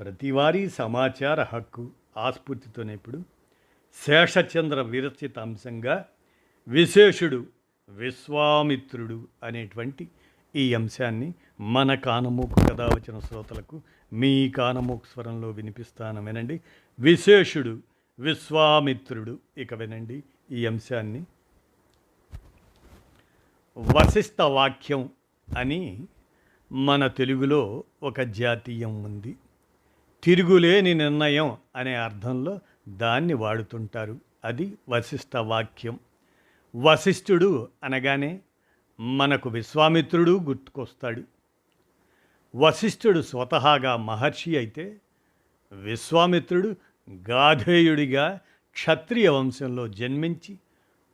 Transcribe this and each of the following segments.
ప్రతివారీ సమాచార హక్కు ఆస్ఫూర్తితోనే ఇప్పుడు శేషచంద్ర విరచిత అంశంగా విశేషుడు విశ్వామిత్రుడు అనేటువంటి ఈ అంశాన్ని మన కానమూకు కథ వచ్చిన శ్రోతలకు మీ కానమూకు స్వరంలో వినిపిస్తాను వినండి విశేషుడు విశ్వామిత్రుడు ఇక వినండి ఈ అంశాన్ని. వశిష్ఠ వాక్యం అని మన తెలుగులో ఒక జాతీయం ఉంది. తిరుగులేని నిర్ణయం అనే అర్థంలో దాన్ని వాడుతుంటారు. అది వశిష్ఠ వాక్యం. వశిష్ఠుడు అనగానే మనకు విశ్వామిత్రుడు గుర్తుకొస్తాడు. వశిష్ఠుడు స్వతహాగా మహర్షి అయితే విశ్వామిత్రుడు గాధేయుడిగా క్షత్రియ వంశంలో జన్మించి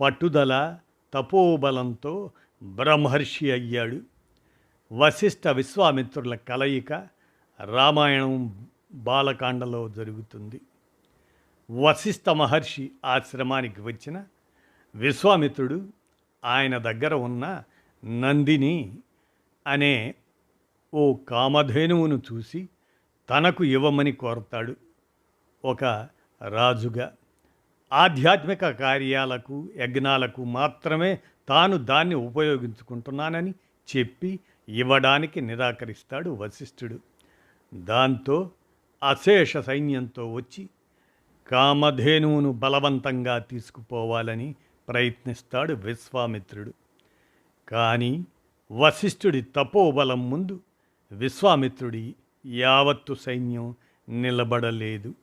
పట్టుదల తపోబలంతో బ్రహ్మర్షి అయ్యాడు. వశిష్ఠ విశ్వామిత్రుల కలయిక రామాయణం బాలకాండలో జరుగుతుంది. వశిష్ఠ మహర్షి ఆశ్రమానికి వచ్చిన విశ్వామిత్రుడు ఆయన దగ్గర ఉన్న నందిని అనే ఓ కామధేనువును చూసి తనకు ఇవ్వమని కోరతాడు. ఒక రాజుగా ఆధ్యాత్మిక కార్యాలకు యజ్ఞాలకు మాత్రమే తాను దాన్ని ఉపయోగించుకుంటున్నానని చెప్పి ఇవ్వడానికి నిరాకరిస్తాడు వశిష్ఠుడు. దాంతో అశేష సైన్యంతో వచ్చి కామధేనువును బలవంతంగా తీసుకుపోవాలని ప్రయత్నిస్తాడు విశ్వామిత్రుడు. కానీ వశిష్ఠుడి తపోబలం ముందు విశ్వామిత్రుడి యావత్తు సైన్యం నిలబడలేదు.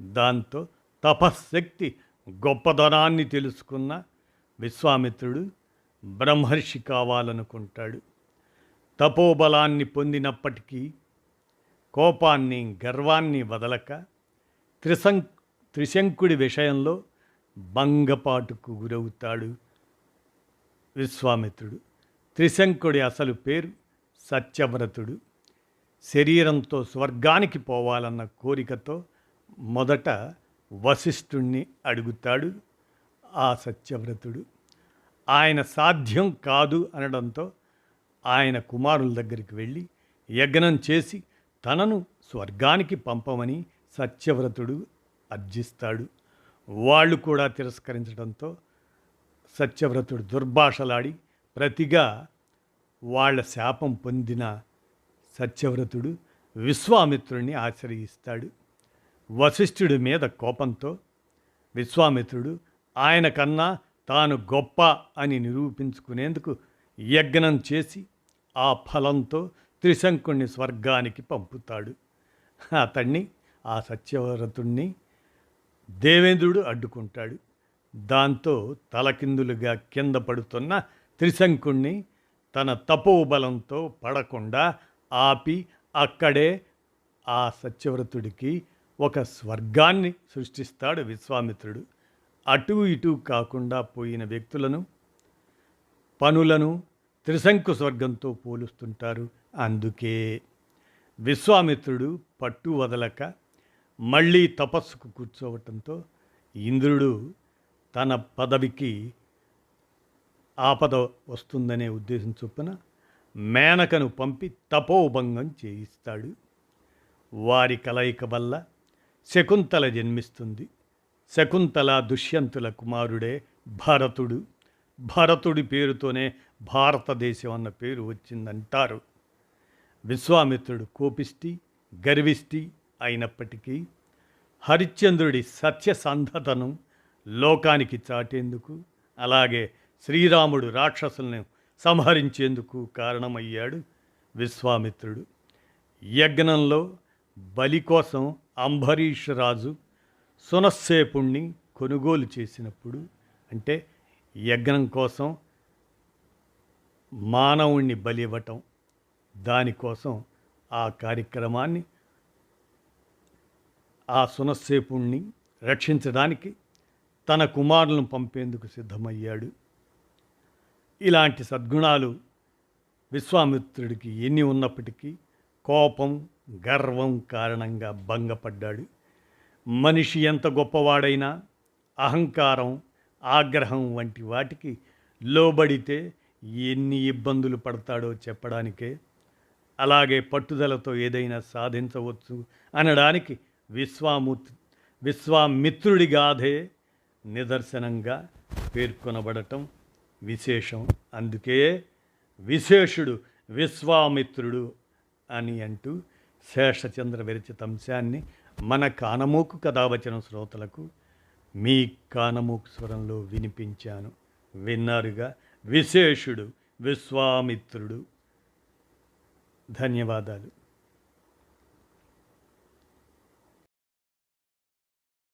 దాంతో తపశ్శక్తి గొప్పదనాన్ని తెలుసుకున్న విశ్వామిత్రుడు బ్రహ్మర్షి కావాలనుకుంటాడు. తపోబలాన్ని పొందినప్పటికీ కోపాన్ని గర్వాన్ని వదలక త్రిశం త్రిశంకుడి విషయంలో భంగపాటుకు గురవుతాడు విశ్వామిత్రుడు. త్రిశంకుడి అసలు పేరు సత్యవ్రతుడు. శరీరంతో స్వర్గానికి పోవాలన్న కోరికతో మొదట వశిష్ఠుణ్ణి అడుగుతాడు ఆ సత్యవ్రతుడు. ఆయన సాధ్యం కాదు అనడంతో ఆయన కుమారుల దగ్గరికి వెళ్ళి యజ్ఞం చేసి తనను స్వర్గానికి పంపమని సత్యవ్రతుడు అర్జిస్తాడు. వాళ్ళు కూడా తిరస్కరించడంతో సత్యవ్రతుడు దుర్భాషలాడి ప్రతిగా వాళ్ళ శాపం పొందిన సత్యవ్రతుడు విశ్వామిత్రుడిని ఆశ్రయిస్తాడు. వశిష్ఠుడి మీద కోపంతో విశ్వామిత్రుడు ఆయన కన్నా తాను గొప్ప అని నిరూపించుకునేందుకు యజ్ఞం చేసి ఆ ఫలంతో త్రిశంకుణ్ణి స్వర్గానికి పంపుతాడు. అతన్ని ఆ సత్యవ్రతుణ్ణి దేవేంద్రుడు అడ్డుకుంటాడు. దాంతో తలకిందులుగా కింద పడుతున్న త్రిశంకుణ్ణి తన తపోబలంతో పడకుండా ఆపి అక్కడే ఆ సత్యవ్రతుడికి ఒక స్వర్గాన్ని సృష్టిస్తాడు విశ్వామిత్రుడు. అటు ఇటు కాకుండా పోయిన వ్యక్తులను పనులను త్రిశంకు స్వర్గంతో పోలుస్తుంటారు. అందుకే విశ్వామిత్రుడు పట్టు వదలక మళ్ళీ తపస్సుకు కూర్చోవటంతో ఇంద్రుడు తన పదవికి ఆపద వస్తుందనే ఉద్దేశం చొప్పున మేనకను పంపి తపోభంగం చేయిస్తాడు. వారి కలయిక వల్ల శకుంతల జన్మిస్తుంది. శకుంతల దుష్యంతుల కుమారుడే భరతుడు. భరతుడి పేరుతోనే భారతదేశం అన్న పేరు వచ్చిందంటారు. విశ్వామిత్రుడు కోపిష్టి గర్విష్టి అయినప్పటికీ హరిశ్చంద్రుడి సత్యసంధతను లోకానికి చాటేందుకు అలాగే శ్రీరాముడు రాక్షసులను సంహరించేందుకు కారణమయ్యాడు విశ్వామిత్రుడు. యజ్ఞంలో బలి కోసం అంబరీష్ రాజు సునస్సేపుణ్ణి కొనుగోలు చేసినప్పుడు అంటే యజ్ఞం కోసం మానవుణ్ణి బలి ఇవ్వటం దానికోసం ఆ కార్యక్రమాన్ని ఆ సునస్సేపుణ్ణి రక్షించడానికి తన కుమారులను పంపేందుకు సిద్ధమయ్యాడు. ఇలాంటి సద్గుణాలు విశ్వామిత్రుడికి ఎన్ని ఉన్నప్పటికీ కోపం గర్వం కారణంగా భంగపడ్డాడు. మనిషి ఎంత గొప్పవాడైనా అహంకారం ఆగ్రహం వంటి వాటికి లోబడితే ఎన్ని ఇబ్బందులు పడతాడో చెప్పడానికే అలాగే పట్టుదలతో ఏదైనా సాధించవచ్చు అనడానికి విశ్వామూర్తి విశ్వామిత్రుడి గాథే నిదర్శనంగా పేర్కొనబడటం విశేషం. అందుకే విశేషుడు విశ్వామిత్రుడు అని అంటూ శేషచంద్ర విరచిత అంశాన్ని మన కానమూకు కథావచన శ్రోతలకు మీ కానమూకు స్వరంలో వినిపించాను. విన్నారుగా విశేషుడు విశ్వామిత్రుడు. ధన్యవాదాలు.